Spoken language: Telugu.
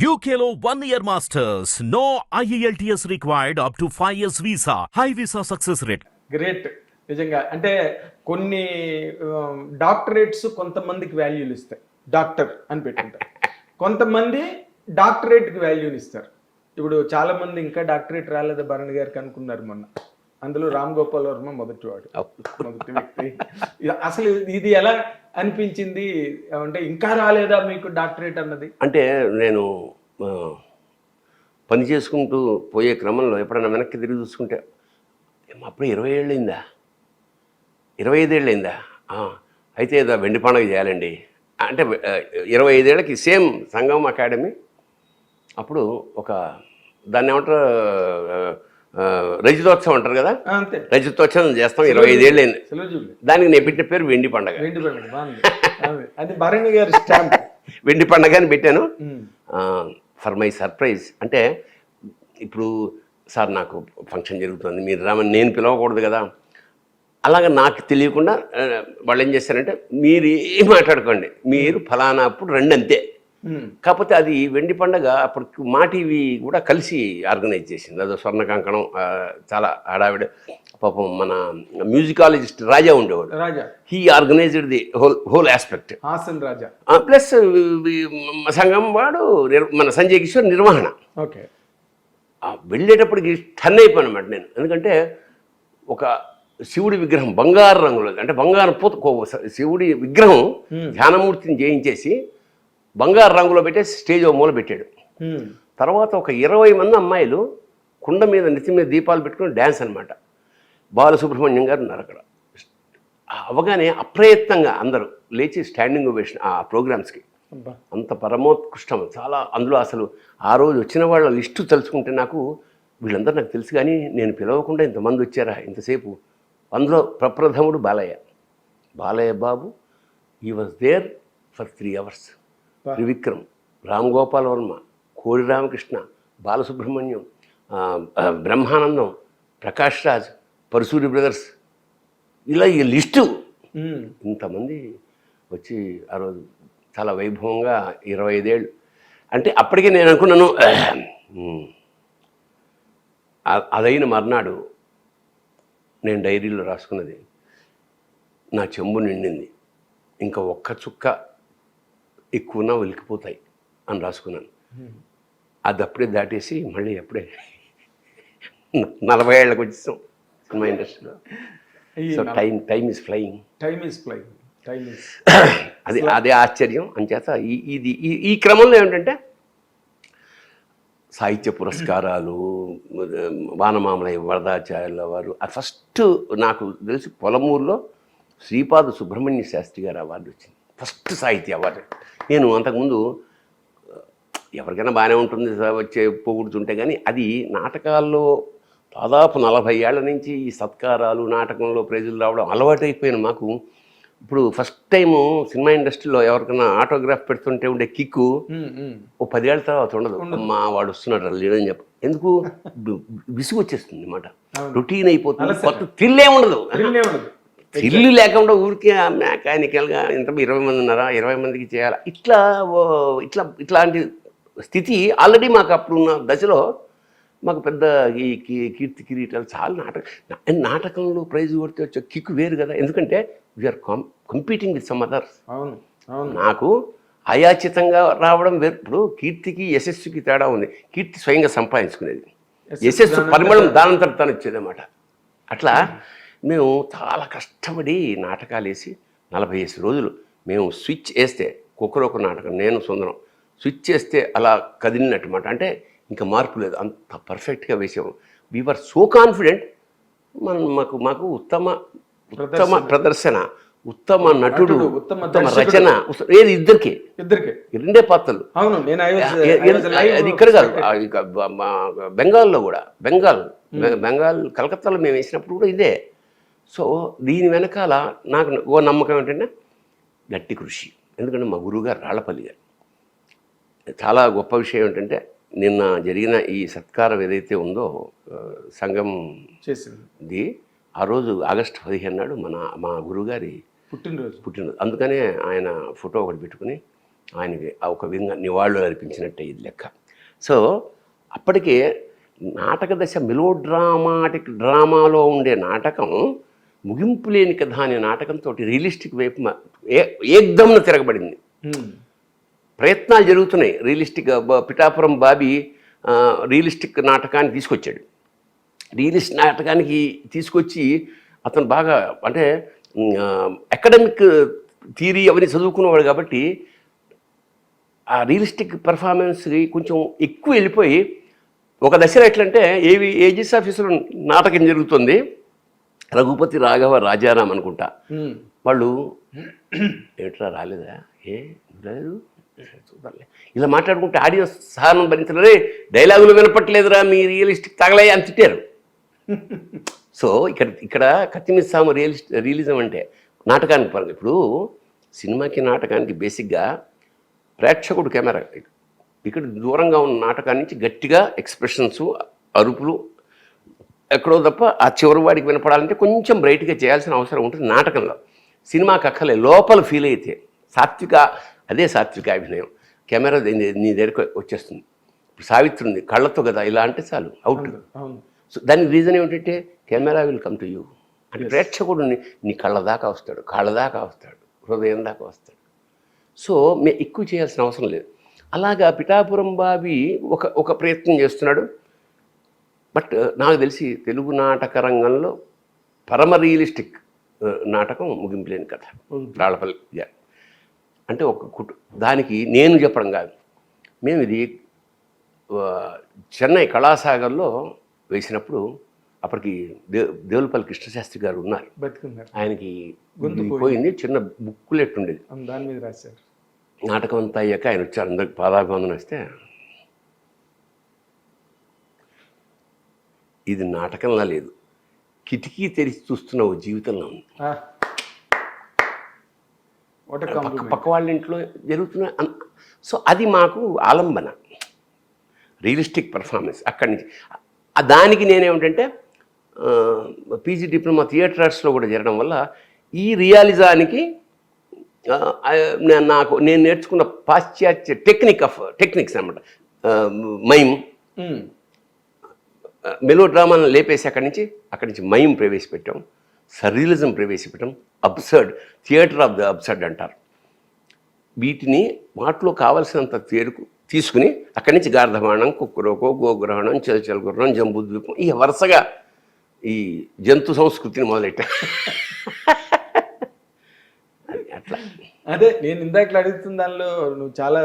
One year masters. No E IELTS required up to 5 years visa. High visa success rate. Great నిజంగా. అంటే కొన్ని డాక్టరేట్స్ కొంతమందికి వాల్యూలు ఇస్తాయి. డాక్టర్ అని పెట్టుకుంటారు కొంతమంది డాక్టరేట్కి వాల్యూని ఇస్తారు. ఇప్పుడు చాలా మంది ఇంకా డాక్టరేట్ రాలేదు? భరణ్ గారికి అనుకున్నారు మొన్న. అందులో రామ్ గోపాల్ వర్మ మొదటి వాడు మొదటి వ్యక్తి. అసలు ఇది ఎలా అనిపించింది? అంటే ఇంకా రాలేదా మీకు డాక్టరేట్ అన్నది? అంటే నేను పని చేసుకుంటూ పోయే క్రమంలో ఎప్పుడైనా వెనక్కి తిరిగి చూసుకుంటే అప్పుడే ఇరవై ఏళ్ళు అయిందా ఇరవై ఐదేళ్ళు అయిందా ఆ, అయితే ఏదో వెండి పండుగ చేయాలండి. అంటే ఇరవై ఐదేళ్ళకి సేమ్ సంగం అకాడమీ. అప్పుడు ఒక దాన్ని ఏమంటారు రజతోత్సవం అంటారు కదా? రజతోత్సవం చేస్తాం ఇరవై ఐదేళ్ళు అయింది. దానికి నేను పెట్టిన పేరు వెండి పండగ. వెండి పండుగ అని పెట్టాను. For my surprise. అంటే ఇప్పుడు సార్ నాకు ఫంక్షన్ జరుగుతుంది మీరు రామని నేను పిలవకూడదు కదా. అలాగ నాకు తెలియకుండా వాళ్ళు ఏం చేస్తారంటే మీరు ఏం మాట్లాడుకోండి మీరు ఫలానా అప్పుడు రండి అంతే. కాకపోతే అది వెండి పండగ అప్పుడు మా టీవీ కూడా కలిసి ఆర్గనైజ్ చేసింది. అదో స్వర్ణ కంకణం చాలా హడావిడ. పాపం మన మ్యూజికాలజిస్ట్ రాజా ఉండేవాడు. Raja. He organised the whole whole aspect Haasan Raja. Plus సంఘం వాడు మన సంజయ్ కిషోర్ నిర్వహణ. ఓకే. వెళ్ళేటప్పటికి టర్న్ అయిపోయాను అనమాట నేను. ఎందుకంటే ఒక శివుడి విగ్రహం బంగారు రంగులో అంటే బంగారం పూత శివుడి విగ్రహం ధ్యానమూర్తిని చేయించేసి బంగారు రంగులో పెట్టేసి స్టేజ్ ఓ మూల పెట్టాడు. తర్వాత ఒక ఇరవై మంది అమ్మాయిలు కుండ మీద నెత్తి మీద దీపాలు పెట్టుకుని డ్యాన్స్ అనమాట బాలసుబ్రహ్మణ్యం గారు ఉన్నారు అక్కడ. అవగానే అప్రయత్నంగా అందరూ లేచి స్టాండింగ్ ఓవేషన్ ఆ ప్రోగ్రామ్స్కి. అంత పరమోత్కృష్టం. చాలా అందులో అసలు ఆ రోజు వచ్చిన వాళ్ళ లిస్టు తలుచుకుంటే నాకు వీళ్ళందరూ నాకు తెలుసు కానీ నేను పిలవకుండా ఇంతమంది వచ్చారా? ఇంతసేపు అందులో ప్రప్రథముడు Balayya. Balayya Babu he was there for three hours Trivikram Ram Gopal Varma Kodi Ramakrishna Balasubrahmanyam Brahmanandam Prakash Raj Paruchuri brothers. ఇలా ఈ లిస్టు. ఇంతమంది వచ్చి ఆ రోజు చాలా వైభవంగా ఇరవై ఐదేళ్ళు. అంటే అప్పటికే నేను అనుకున్నాను "ఉమ్, ఆ- అదైన మర్నాడు నేను డైరీలో రాసుకున్నది నా చెంబు నిండింది. ఇంకా ఒక్క చుక్క ఎక్కువనా ఒలికిపోతాయి అని రాసుకున్నాను. అది అప్పుడే దాటేసి మళ్ళీ అప్పుడే నలభై ఏళ్ళకి వచ్చేసాం సినిమా ఇండస్ట్రీలో. So time time is flying time is flying time is అది అదే ఆశ్చర్యం. అంచేత ఈ ఇది ఈ- ఈ క్రమంలో ఏంటంటే సాహిత్య పురస్కారాలు వానమామలయ్య వరదాచార్యుల వారు ఫస్ట్ నాకు తెలిసి పొలమూరులో శ్రీపాద సుబ్రహ్మణ్య శాస్త్రి గారు అవార్డు వచ్చింది. ఫస్ట్ సాహిత్య అవార్డు. నేను అంతకుముందు ఎవరికైనా బాగానే ఉంటుంది సార్ వచ్చే పొగుడుతుంటే కానీ అది నాటకాల్లో దాదాపు నలభై ఏళ్ళ నుంచి ఈ సత్కారాలు నాటకంలో ప్రైజులు రావడం అలవాటైపోయిన మాకు. ఇప్పుడు ఫస్ట్ టైము సినిమా ఇండస్ట్రీలో ఎవరికైనా ఆటోగ్రాఫ్ పెడుతుంటే ఉండే కిక్కు ఓ పదేళ్ళ తర్వాత ఉండదు. అమ్మా వాడు వస్తున్నాడు లేడని చెప్ప. ఎందుకు? విసుగు వచ్చేస్తుంది అనమాట రొటీన్ అయిపోతుంది. కొత్త థ్రిల్లే ఉండదు థ్రిల్ లేకుండా ఊరికే మెకానికల్గా ఎంత ఇరవై మంది ఉన్నారా? ఇరవై మందికి చేయాలా? ఇట్లా ఓ ఇట్లా ఇట్లాంటి స్థితి ఆల్రెడీ మాకు అప్పుడు ఉన్న దశలో మాకు పెద్ద ఈ కీ- కీర్తి కిరీటాలు చాలా నాటక నాటకంలో ప్రైజ్ కొడితే వచ్చే కిక్ వేరు కదా? ఎందుకంటే we are com competing with some others అవును అవును. నాకు అయాచితంగా రావడం వేరు. ఇప్పుడు కీర్తికి యశస్సుకి తేడా ఉంది. కీర్తి స్వయంగా సంపాదించుకునేది. యశస్సు పరిమళం దానంతట తాను వచ్చేదన్నమాట అట్లా మేము చాలా కష్టపడి నాటకాలు వేసి నలభై ఐదు రోజులు మేము స్విచ్ వేస్తే కుక్కరొక నాటకం నేను సుందరం స్విచ్ చేస్తే అలా కదిలినట్టుమాట. అంటే ఇంకా మార్పు లేదు. అంత పర్ఫెక్ట్గా వేసాము వీఆర్ సో కాన్ఫిడెంట్ మనం మాకు మాకు ఉత్తమ ఉత్తమ ప్రదర్శన. ఉత్తమ నటుడు ఉత్తమ. రచన ఏది? ఇద్దరికి. ఇద్దరికి. రెండే పాత్రలు. అవును నేను అది ఇక్కడ కాదు. బెంగాల్లో కూడా. బెంగాల్ బెంగాల్ కలకత్తాలో మేము వేసినప్పుడు కూడా ఇదే. సో దీని వెనకాల నాకు ఓ నమ్మకం ఏంటంటే గట్టి కృషి. ఎందుకంటే మా గురువుగారు రాళ్ళపల్లి గారు. చాలా గొప్ప విషయం ఏంటంటే నిన్న జరిగిన ఈ సత్కారం ఏదైతే ఉందో సంఘం చేసింది. ఆ రోజు ఆగస్టు పదిహేను నాడు మన మా గురువుగారి పుట్టినరోజు. పుట్టినరోజు. అందుకనే ఆయన ఫోటో ఒకటి పెట్టుకుని ఆయనకి ఒక విధంగా నివాళులు అర్పించినట్టే ఇది లెక్క. సో అప్పటికే నాటక దశ మెలో డ్రామాటిక్ డ్రామాలో ఉండే నాటకం ముగింపు లేని కథ అనే నాటకంతో రియలిస్టిక్ వైపు మ- ఏ ఏకదమ్న తిరగబడింది. ప్రయత్నాలు జరుగుతున్నాయి. రియలిస్టిక్ పిఠాపురం బాబీ రియలిస్టిక్ నాటకాన్ని తీసుకొచ్చాడు. రియలిస్ట్ నాటకానికి తీసుకొచ్చి అతను బాగా అంటే అకాడమిక్ థియరీ అవన్నీ చదువుకున్నవాడు కాబట్టి ఆ రియలిస్టిక్ పెర్ఫార్మెన్స్కి కొంచెం ఎక్కువ వెళ్ళిపోయి ఒక దశలో ఎట్లంటే ఏవి ఏజిస్ ఆఫీసులో నాటకం జరుగుతుంది రఘుపతి రాఘవ రాజారాం అనుకుంటా. వాళ్ళు ఏట్రా రాలేదా? ఏ లేదు. చూడాలి ఇలా మాట్లాడుకుంటే ఆడియన్స్ సహనం భరించలే డైలాగులు వినపట్లేదురా మీ రియలిస్టిక్ తగలే అని తిట్టారు. సో ఇక్కడ ఇక్కడ కత్తిమిస్సాము రియలిస్ట్ రియలిజం అంటే నాటకానికి పరంగా ఇప్పుడు సినిమాకి నాటకానికి బేసిక్గా ప్రేక్షకుడు కెమెరా. ఇక్కడ దూరంగా ఉన్న నాటకాన్ని గట్టిగా ఎక్స్ప్రెషన్స్ అరుపులు ఎక్కడో తప్ప ఆ చివరి వాడికి వినపడాలంటే కొంచెం బ్రైట్గా చేయాల్సిన అవసరం ఉంటుంది నాటకంలో. సినిమాకి అక్కలే లోపల ఫీల్ అయితే. సాత్విక అదే సాత్విక అభినయం. కెమెరా నీ నీ దగ్గరకు వచ్చేస్తుంది. ఇప్పుడు సావిత్రి ఉంది కళ్ళతో కదా ఇలా అంటే చాలు అవుట్ సో దానికి రీజన్ ఏమిటంటే camera will come to you అంటే ప్రేక్షకుడు నీ- నీ కళ్ళ దాకా వస్తాడు కాళ్ళ దాకా వస్తాడు హృదయం దాకా వస్తాడు. సో మే ఎక్కువ చేయాల్సిన అవసరం లేదు. అలాగా పిఠాపురం బాబి ఒక ఒక ప్రయత్నం చేస్తున్నాడు. బట్ నాకు తెలిసి తెలుగు నాటక రంగంలో పరమ రియలిస్టిక్ నాటకం ముగింపులేని కథ. రాళ్ళపల్లి. అంటే ఒక కుటు దానికి నేను చెప్పడం కాదు. మేము ఇది చెన్నై కళాసాగర్లో వేసినప్పుడు అప్పటికి దే దేవులపల్లి కృష్ణశాస్త్రి గారు ఉన్నారు. ఆయనకి పోయింది. చిన్న బుక్కులెట్ ఉండేది దాని మీద రాశారు. నాటకం అంతా అయ్యాక ఆయన వచ్చారు. అందరికి పాదాభివందనం వస్తే ఇది నాటకంలా లేదు. కిటికీ తెరిచి చూస్తున్న ఓ జీవితంలో ఉంది. పక్క పక్క వాళ్ళ ఇంట్లో జరుగుతున్న సో అది మాకు ఆలంబన. రియలిస్టిక్ పర్ఫార్మెన్స్ అక్కడి నుంచి. దానికి నేనేమిటంటే పీజీ డిప్లొమా థియేటర్ ఆర్ట్స్లో కూడా జరగడం వల్ల ఈ రియాలిజానికి నాకు నేను నేర్చుకున్న పాశ్చాత్య టెక్నిక్ ఆఫ్ టెక్నిక్స్ అనమాట మైమ్. మెలో డ్రామాను లేపేసి అక్కడి నుంచి అక్కడి నుంచి మయం ప్రవేశపెట్టాం. Surrealism ప్రవేశపెట్టాం. Absurd theatre of the absurd అంటారు. వీటిని వాటిలో కావలసినంత తేరుకు తీసుకుని అక్కడి నుంచి గార్ధమాణం కుక్కురోకో గోగ్రహణం చలచల గుర్రం జంబుద్వీపం ఈ వరుసగా ఈ జంతు సంస్కృతిని మొదలెట్టా. అట్లా అదే నేను ఇందాక అడుగుతున్న దానిలో నువ్వు చాలా